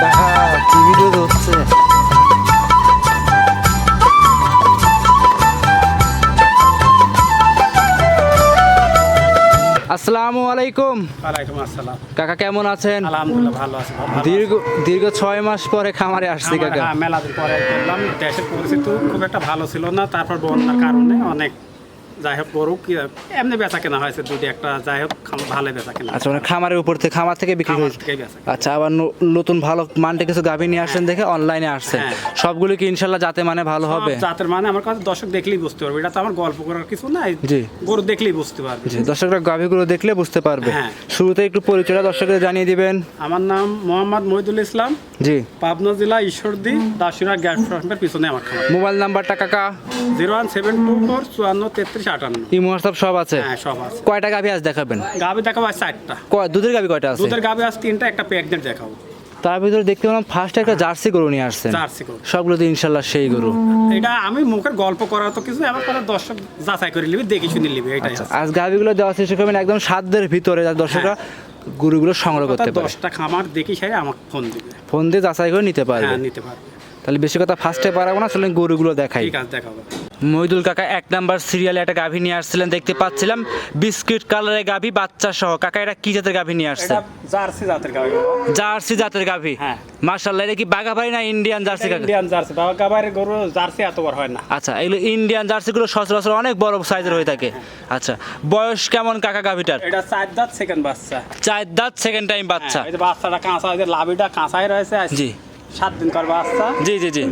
দেখা হচ্ছে আসসালামু আলাইকুম। ওয়ালাইকুম আসসালাম। কাকা কেমন আছেন? আলহামদুলিল্লাহ ভালো আছি দীর্ঘ দীর্ঘ ছয় মাস পরে খামারে আসছি কাকা। হ্যাঁ, মেলা দিন পরে করলাম দেশের পরিস্থিতি খুব একটা ভালো ছিল না তারপর বন্যার কারণে অনেক যাই হোক গরু কি এমনি বেচা কেনা হয়েছে দুটি একটা যাই হোক ভালো বেচা কেনা আচ্ছা মানে খামারের উপর থেকে খামার থেকে বিক্রি হয়েছে। আচ্ছা আবার নতুন ভালো মানটা কিছু গাভী নিয়ে আসছেন দেখে অনলাইনে আসছেন। হ্যাঁ। সবগুলো কি ইনশাল্লাহ যাতে মানে ভালো হবে? জাতের মানে আমার কাছে দর্শক দেখলেই বুঝতে পারবে। এটা তো আমার গল্প করার কিছু নাই। জি। গরু দেখলেই বুঝতে পারবে। দর্শকরা গাভীগুলো দেখলে বুঝতে পারবে। হ্যাঁ। শুরুতে একটু পরিচয়টা দর্শকদের জানিয়ে দিবেন। আমার নাম মোহাম্মদ মহিদুল ইসলাম। জি। পাবনা জেলা ঈশ্বরদী দাসুরা গ্যাস পিছনে আমার মোবাইল নাম্বারটা কাকা? Zero one seven two four চুয়ান্ন তেত্রিশ আটান্ন। ইমো হোয়াটসঅ্যাপ সব আছে? হ্যাঁ সব আছে। কয়টা গাভী আজ দেখাবেন? গাভি দেখাবো আজ চারটা। কয় দুধের গাভী কয়টা আছে? দুধের গাভি আজ তিনটা একটা প্যাকডেট দেখাবো। তার ভিতরে দেখতে পেলাম ফার্স্ট একটা জার্সি গরু নিয়ে আসছেন। জার্সি গরু। সবগুলো তো ইনশাল্লাহ সেই গরু। এটা আমি মুখের গল্প করার তো কিছু আমার কথা দর্শক যাচাই করে নিবি দেখে শুনে নিবি এটাই আজ গাভীগুলো চেষ্টা করবেন একদম সাধ্যের ভিতরে দর্শকরা গরুগুলো সংগ্রহ করতে পারে। দশটা খামার দেখি সাই আমাকে ফোন দিবে। ফোন দিয়ে যাচাই করে নিতে পারবে। হ্যাঁ নিতে পারবে। তাহলে বেশি কথা ফার্স্টে পারাবো না চলেন গরুগুলো দেখাই। ঠিক আছে দেখাবো। মহিদুল কাকা এক নাম্বার সিরিয়ালে একটা গাভী নিয়ে আসছিলেন দেখতে পাচ্ছিলাম। বিস্কিট কালারের গাভী বাচ্চা সহ কাকা এটা কি জাতের গাভী নিয়ে আসছে? জার্সি জাতের গাভী জার্সি জাতের গাভী? হ্যাঁ। মার্শাল্লাহ এটা কি বাঘাবাড়ি না ইন্ডিয়ান জার্সি কাকা? ইন্ডিয়ান জার্সি বাবা। গাবারের গরু জার্সি এত বড় হয় না। আচ্ছা এগুলো ইন্ডিয়ান জার্সিগুলো সচরাচর অনেক বড় সাইজের হয়ে থাকে। আচ্ছা বয়স কেমন কাকা গাভীটার? এটা চার দাঁত সেকেন্ড বাচ্চা। চার দাঁত সেকেন্ড টাইম বাচ্চা। হ্যাঁ, এই যে বাচ্চাটা কাঁচা লাভিটা কাঁচাই রয়েছে। জি। সাত দিন কর বাচ্চা। জি জি জি।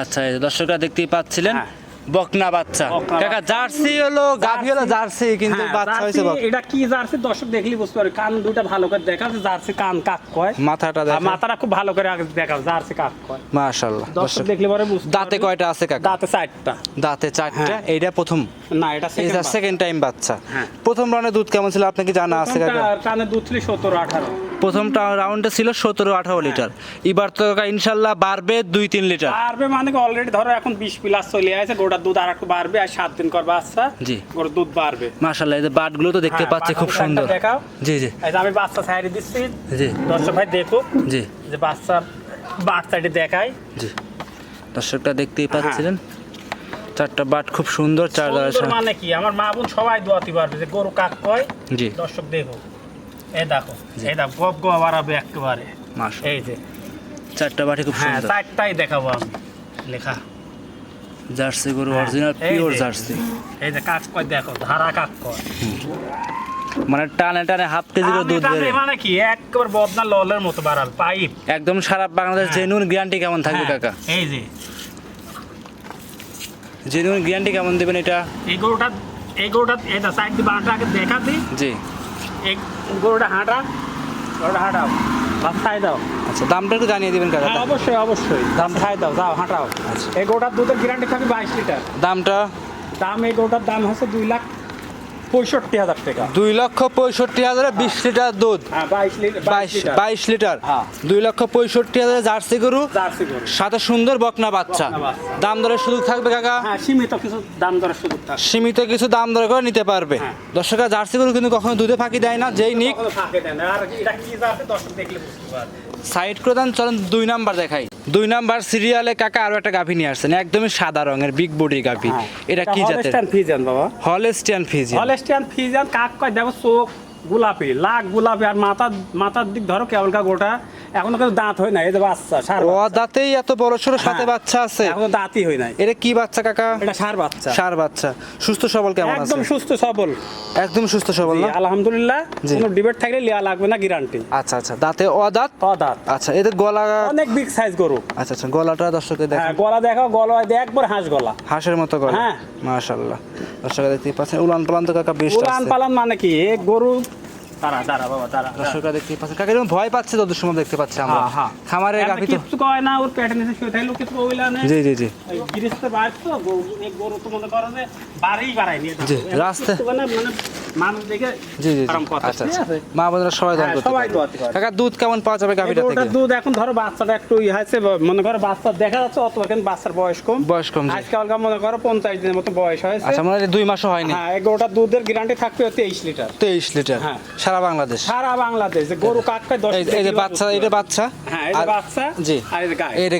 আচ্ছা, দর্শকরা দেখতেই পাচ্ছিলেন হ্যাঁ। বকনা বাচ্চা। কাকা জার্সি হলো গাভি হলো জার্সি। কিন্তু হ্যাঁ, বাচ্চা হয়েছে এটা কি জার্সি? দর্শক দেখলি বুঝতে পারবে কান ভালো করে দেখা জার্সি কান কাক কয়। মাথাটা দেখা মাথাটা খুব ভালো করে দেখা জার্সি কাক কয়। মাশাআল্লাহ দর্শক দেখলে পরে বুঝতে দাঁতে কয়টা আছে কাকা? দাঁতে চারটা। দাঁতে চারটা হ্যাঁ। এইটা প্রথম। না এটা সেকেন্ড টাইম বাচ্চা। প্রথম রানে দুধ কেমন ছিল? আপনাকে জানা আছে কাকা? রানে দুধ ছিল 17 18 প্রথম রাউন্ডে ছিল সতেরো আঠারো হ্যাঁ। লিটার এবার তো ইনশাল্লাহ বাড়বে দুই তিন লিটার বাড়বে মানে অলরেডি ধরো এখন বিশ প্লাস চলে আছে গোটার দুধ আর একটু বাড়বে আর সাত দিন করবে বাচ্চা জি। গোটা দুধ বাড়বে। মাশাল্লাহ এই বাটগুলো তো দেখতে হ্যাঁ, পাচ্ছি খুব সুন্দর। দেখাও। জি জি। আমি বাচ্চা সাইড দিচ্ছি। জি। দর্শক ভাই দেখো। জি। যে বাচ্চা বাট সাইডে দেখাই। জি। দর্শকটা দেখতেই হ্যাঁ। পাচ্ছিলেন। চারটা বাট খুব সুন্দর চার মানে কি? আমার মা বোন সবাই দোয়াতি পারবে যে গরু কাক কয়। জি। দর্শক দেখো। এই দেখো এই দেখো গপ গপ বাড়াবে একেবারে। এই যে। চারটা বাটি খুব হ্যাঁ সুন্দর। চারটাই দেখাবো আমি লেখা। জার্সি গরু হ্যাঁ, অরিজিনাল পিওর জার্সি। এই যে কাক কয় দেখো ধারা কাক কয়। মানে টানে টানে হাফ কেজি করে দুধ আমি মানে কি একবার বদনা ললের মতো বাড়াল পাইপ। একদম সারা বাংলাদেশ হ্যাঁ। জেনুইন গ্যারান্টি কেমন থাকবে কাকা? এই যে। জেনুইন গ্যারান্টি কেমন দেবেন এটা? এই গরুটা এই গরুটা এটা সাইড দিয়ে আগে দেখা দিই। জি। এই গরুটা হাঁটা গরুটা হাঁটাও। ভাত খাই দাও। আচ্ছা দামটা একটু জানিয়ে দিবেন কাকা হ্যাঁ অবশ্যই অবশ্যই। দাম খাই দাও যাও হাঁটাও। আচ্ছা। এই গরুটার দুধের গ্যারান্টি থাকবে বাইশ লিটার। দামটা? দাম এই গরুটার দাম হচ্ছে দুই লাখ পঁয়ষট্টি হাজার টাকা। দুই লক্ষ পঁয়ষট্টি হাজারে বিশ লিটার দুধ। হ্যাঁ বাইশ লিটার। হ্যাঁ। দুই লক্ষ পঁয়ষট্টি হাজারে জার্সি গরু। সাথে সুন্দর বকনা বাচ্চা। দাম দরের সুযোগ থাকবে কাকা? হ্যাঁ সীমিত কিছু দাম দরের সুযোগ সীমিত কিছু দাম দর করে নিতে পারবে। দর্শকরা জার্সি গরু কিন্তু কখনো দুধে ফাঁকি দেয় না যেই নিক। আর এটা কি দেখলে বুঝতে সাইড করে দেন চলেন দুই নাম্বার দেখাই। দুই নাম্বার সিরিয়ালে কাকা আরও একটা গাভী নিয়ে আসছেন একদমই সাদা রঙের বিগ বডি গাভী। হ্যাঁ। এটা কি জাতের? হলস্টিয়ান ফিজিয়ান বাবা। হলস্টিয়ান ফিজিয়ান হলস্টিয়ান ফিজিয়ান কাক কয় দেখো চোখ গোলাপি লাখ গোলাপি আর মাথা মাথার দিক ধরো কেবলকা গোটা। এখনও কিন্তু দাঁত হয় না এই যে বাচ্চা সার ও দাঁতেই এত বড় সড়ো সাথে হ্যাঁ। বাচ্চা আছে। এখনও দাঁতই হয় নাই। এটা কি বাচ্চা কাকা? এটা সার বাচ্চা। সার বাচ্চা। সুস্থ সবল কেমন আছে? একদম সুস্থ সবল। একদম সুস্থ সবল না? আলহামদুলিল্লাহ। কোনো ডিবেট থাকলে লিয়া লাগবে না গ্যারান্টি আচ্ছা আচ্ছা। দাঁতে অদাঁত? দাঁত আচ্ছা এদের গলা অনেক বিগ সাইজ গরু। আচ্ছা আচ্ছা গলাটা দর্শকের হ্যাঁ দেখেন গলা দেখো গলা দিয়ে একবার হাঁস গলা। হাঁসের মতো গলা। হ্যাঁ। মাশাআল্লাহ। দর্শকরা দেখতে পাচ্ছেন। উলান পালান তো কাকা বেশ উলান পালান মানে কি? গরু দাঁড়া তারা বাবা দাঁড়া। দর্শকরা দেখতে পাচ্ছে কাকে এরকম ভয় পাচ্ছে তত সময় দেখতে পাচ্ছে আমরা। হ্যাঁ, খামারে খামারের এমনি গাভী তো কিচ্ছু কয় না ওর পেটে নিচে শুয়ে থাকলেও কিছু কইলা না জি জি জি। গিরিস্তে বাইর তো গরু- তো মনে করো যে বাড়েই বাড়াই নিয়ে জি, রাস্তায়- মানে মানে দেখে জি জি আচ্ছা আচ্ছা। আছে মা বোনেরা সবাই দান হ্যাঁ, করতে সবাই দোয়াতে পারে। কাকা দুধ কেমন পাওয়া যাবে গাভিটা এই গরুটার দুধ এখন ধরো বাচ্চাটা একটু ইয়ে হয়েছে মনে করো বাচ্চা দেখা যাচ্ছে অত এখন বাচ্চার বয়স কম। বয়স কম জি। আজকালকার মনে করো পঞ্চাশ দিনের মতো বয়স হয়েছে। আচ্ছা মনে হয় দুই মাসও হয়নি। হ্যাঁ দুধের গ্যারান্টি থাকবে তেইশ লিটার। তেইশ লিটার। হ্যাঁ। সারা বাংলাদেশ। সারা বাংলাদেশ। গরু এই যে বাচ্চা দুধ এটা বাচ্চা। হ্যাঁ জি। আর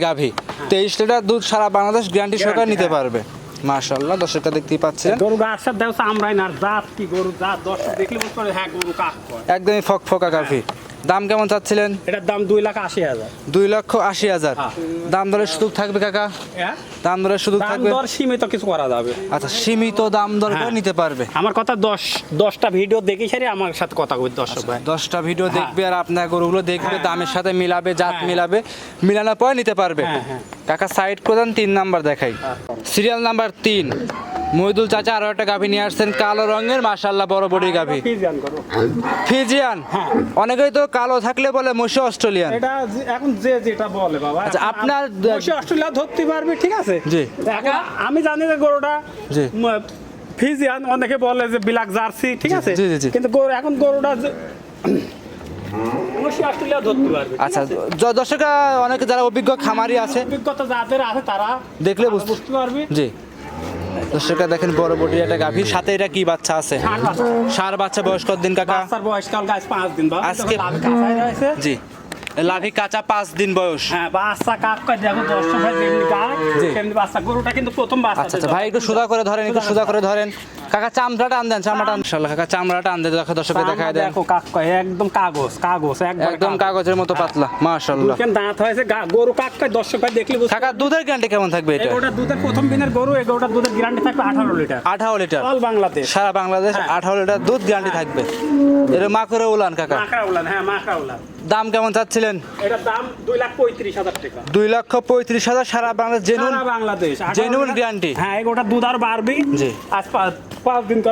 গাভী। তেইশ লিটার দুধ সারা বাংলাদেশ গ্যারান্টি Guarantee, নিতে হ্যাঁ। পারবে। মাশাল্লাহ দর্শকটা দেখতেই পাচ্ছেন গরু গাছ সাথে দেখো আমরাই না জাত কি গরু জাত দশ দেখলে বুঝতে পারবে হ্যাঁ গরু কাক একদমই ফক ফকা গাভী দাম কেমন চাচ্ছিলেন এটার দাম দুই লাখ আশি হাজার দুই লক্ষ আশি হাজার হ্যাঁ। দাম দরের সুযোগ থাকবে কাকা হ্যাঁ? দাম দরের সুযোগ থাকবে দর সীমিত কিছু করা যাবে আচ্ছা সীমিত দাম দর করে হ্যাঁ। নিতে পারবে আমার কথা দশ দশটা ভিডিও দেখে সারি আমার সাথে কথা কই দর্শক ভাই দশটা ভিডিও। দেখবে আর আপনার গরুগুলো দেখবে। দামের সাথে মিলাবে জাত। মিলাবে মিলানোর পরে নিতে পারবে। কাকা সাইড প্রধান তিন নাম্বার দেখাই। সিরিয়াল নাম্বার তিন। মহিদুল চাচা আরও একটা গাভী নিয়ে আসছেন কালো রঙের মাশাল্লাহ বড় বড়ি গাভী। ফিজিয়ান? হ্যাঁ। অনেকেই তো কালো থাকলে বলে মশি অস্ট্রেলিয়ান। এটা এখন যে যেটা বলে বাবা। আচ্ছা, আপনার আম- অস্ট্রেলিয়া ধরতে পারবে ঠিক আছে? জি। আমি জানি যে গরুটা জি। ফিজিয়ান অনেকে বলে যে বিলাক জার্সি ঠিক আছে। কিন্তু গরু এখন গরুটা আচ্ছা আছে? দর্শকরা অনেকে যারা অভিজ্ঞ খামারি আছে অভিজ্ঞতা যাদের আছে তারা দেখলে বুঝতে- পারবে। জি। দর্শকরা দেখেন বড় বড়ি একটা গাভীর সাথে এটা কি বাচ্চা আছে? সার বাচ্চা। বয়স কত দিন কাকা গাছ পাঁচ দিন। আজকে- জি। লাভি কাঁচা পাঁচ দিন বয়স। হ্যাঁ বাচ্চা কাক দেখো দর্শক ভাই যেমনি গাছ জি। সেমনি বাচ্চা। গরুটা কিন্তু প্রথম বাচ্চা আচ্ছা আচ্ছা ভাই একটু সোজা করে ধরেন একটু সোজা করে ধরেন। কাকা চামড়াটা আন দেন ইনশাআল্লাহ কাকা চামড়াটা দেন দেখো দর্শককে দেখায় দেন। দেখো কাক একদম কাগজ কাগজ একদম একদম কাগজের মতো পাতলা মাশাআল্লাহ। কেন দাঁত হয়েছে গরু কাক দর্শক ভাই দেখলে বুঝতে কাকা দুধের গ্যারান্টি কেমন থাকবে এটা? এগারোটা দুধের প্রথম দিনের গরু এগারোটা দুধের গ্যারান্টি থাকবে আঠারো লিটার। আঠারো লিটার। অল বাংলাদেশ। সারা বাংলাদেশ হ্যাঁ। আঠারো লিটার দুধ গ্যারান্টি থাকবে। এটা মা করে উলান কাকা। মাকড়া উলান হ্যাঁ মাকড়া উলান। দাম কেমন চাচ্ছিলেন? এটার দাম দুই লাখ পঁয়ত্রিশ হাজার টাকা। দুই লক্ষ পঁয়ত্রিশ হাজার সারা বাংলাদেশ জেনুন বাংলাদেশ। Litre- guarantee? হ্যাঁ এগোটা দুধ আর বাড়বে। জি। আজ পাঁচ দিন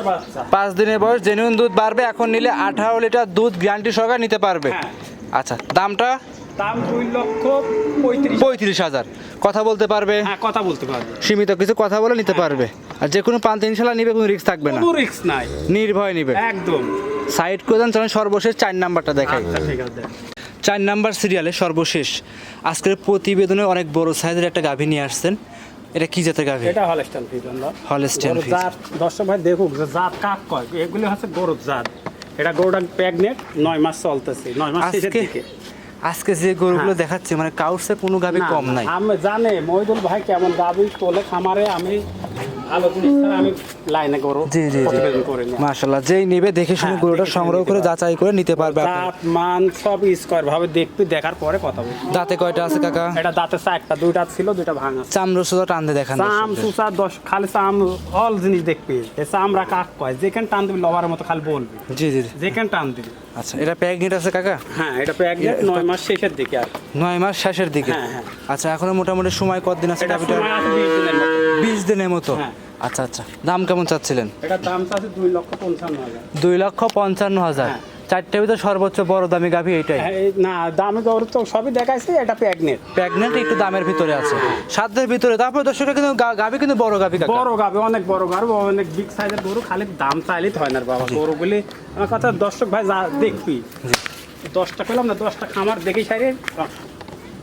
পাঁচ দিনের বয়স জেনুইন দুধ বাড়বে এখন নিলে আঠারো লিটার দুধ গ্যারান্টি সহকারে নিতে পারবে। হ্যাঁ। আচ্ছা দামটা? দাম দুই লক্ষ পঁয়ত্রিশ পঁয়ত্রিশ হাজার। কথা বলতে পারবে? হ্যাঁ কথা বলতে পারবে। সীমিত কিছু কথা বলে নিতে পারবে। আর যে কোনো পাঁচ পান্তি ইনশাল্লাহ নিবে কোনো রিস্ক থাকবে না। কোনো রিস্ক নাই। নির্ভয় নিবে। একদম। সাইড করে দেন চলেন সর্বশেষ চার নাম্বারটা দেখাই। আচ্ছা চার নাম্বার সিরিয়ালে সর্বশেষ। আজকের প্রতিবেদনে অনেক বড় সাইজের একটা গাভী নিয়ে আসছেন। এটা কি জাতের গাভী? এটা হলস্টাইন ফিজন হলস্টাইন গরুর জাত দর্শক ভাই দেখুক যে জাত কাক কয়। এগুলি হচ্ছে গরুর জাত। এটা গরুটা প্রেগনেন্ট নয় মাস চলতেছে। নয় মাস শেষের আজকে দিকে। আজকে যে গরুগুলো হ্যাঁ। দেখাচ্ছে মানে কাউসে কোনো গাভী কম নাই। আমি জানে মহিদুল ভাই কেমন গাভী তোলে খামারে আমি জি জি জি। মাশাল্লাহ যেই নেবে দেখে শুনে হ্যাঁ, গরুটা সংগ্রহ করে যাচাই করে নিতে পারবে আপনি। মান সব স্কোয়ার ভাবে দেখবি দেখার পরে কথা বলবি। দাঁতে কয়টা আছে কাকা? এটা দাঁতে চারটা দুইটা ছিল দুইটা ভাঙা চামড়া সুদা টান দিয়ে দেখান চাম। সুসা দশ খালি চাম অল জিনিস দেখবি। এ চামড়া কাক কয়? যেখানে টান দিবি লবারের মতো খালি বলবি। জি জি। যেখানে টান দিবি। আচ্ছা এটা প্যাগনেট আছে কাকা? হ্যাঁ এটা প্রেগনেন্ট নয় মাস শেষের দিকে আর। নয় মাস শেষের দিকে? হ্যাঁ, হ্যাঁ। আচ্ছা এখনও মোটামুটি সময় কতদিন আছে এটা বিশ দিনের মতো। হ্যাঁ। আচ্ছা আচ্ছা। দাম কেমন চাচ্ছিলেন? এটার দাম আছে দুই লক্ষ পঞ্চান্ন হাজার। দুই লক্ষ পঞ্চান্ন হাজার। হ্যাঁ। চারটে ভিতর সর্বোচ্চ বড় দামি গাভী এইটাই? হ্যাঁ, না দামে গরু তো সবই দেখাইছে এটা প্রেগনেন্ট প্রেগনেন্ট একটু দামের ভিতরে আছে। সাধ্যের ভিতরে তারপরে দর্শকরা কিন্তু গাভী কিন্তু বড় গাভী বড় গাবে অনেক বড় গাবে অনেক বিগ সাইজের গরু খালি দাম চাইলেই হয় না বাবা। গরুগুলি আমার কথা দর্শক ভাই যা দেখবি। দশটা পেলাম না দশটা খামার দেখেই সারি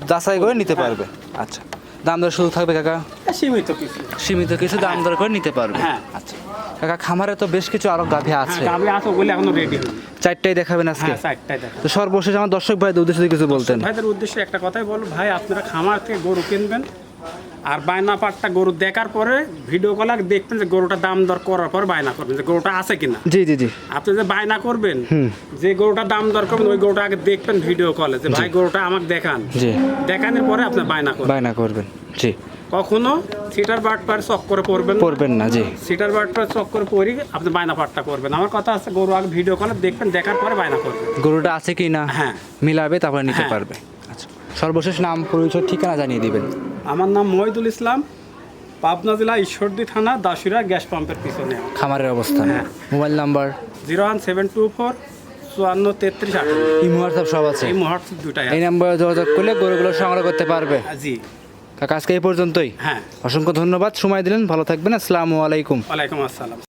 যাচাই করে নিতে পারবে। আচ্ছা। দাম দর শুধু থাকবে কাকা? সীমিত কিছু। সীমিত কিছু দাম দর করে নিতে পারবে। হ্যাঁ। আচ্ছা। কাকা খামারে তো বেশ কিছু আরও গাভী হ্যাঁ আছে। গাভী আছে বলে এখনও রেডি চারটাই দেখাবেন আজকে? হ্যাঁ চারটাই তো সর্বশেষ আমার দর্শক ভাইদের উদ্দেশ্যে কিছু বলতেন। ভাইদের উদ্দেশ্যে একটা কথাই বলব ভাই আপনারা খামার থেকে গরু কিনবেন আর বায়না পাটটা গরু দেখার পরে ভিডিও কল দেখবেন যে গরুটা দাম দর করার পর বায়না করবেন যে গরুটা আছে কিনা। জি জি জি। আপনি যে বায়না করবেন যে গরুটা দাম দর করবেন ওই গরুটা আগে দেখবেন ভিডিও কলে যে ভাই গরুটা আমাকে দেখান। জি। দেখানোর পরে আপনি বায়না করবেন। বায়না করবেন জি। কখনো সিটার বাট পার চক করে পড়বেন। পড়বেন না জি। সিটার বাট পার চক করে পড়ি আপনি বায়না পাটটা করবেন। আমার কথা আছে গরু আগে ভিডিও কলে দেখবেন দেখার পরে বায়না করবেন। গরুটা আছে কি না হ্যাঁ। মিলাবে তারপরে নিতে হ্যাঁ। পারবে। আচ্ছা। সর্বশেষ নাম পরিচয় ঠিকানা জানিয়ে দিবেন। আমার নাম মহিদুল ইসলাম পাবনা জেলা ঈশ্বরদী থানা দাসিরা গ্যাস পাম্পের পিছনে। খামারের অবস্থা হ্যাঁ। Mobile number? Zero one seven two four চুয়ান্ন তেত্রিশ আঠারো। এই হোয়াটসঅ্যাপ সব আছে? এই মুহূর্তে দুটাই এই নাম্বারে যোগাযোগ করলে গরুগুলো সংগ্রহ করতে পারবে। জি। কাকা আজকে এই পর্যন্তই। হ্যাঁ। অসংখ্য ধন্যবাদ। সময় দিলেন। ভালো থাকবেন। আসসালামু আলাইকুম। ওয়ালাইকুম আসসালাম।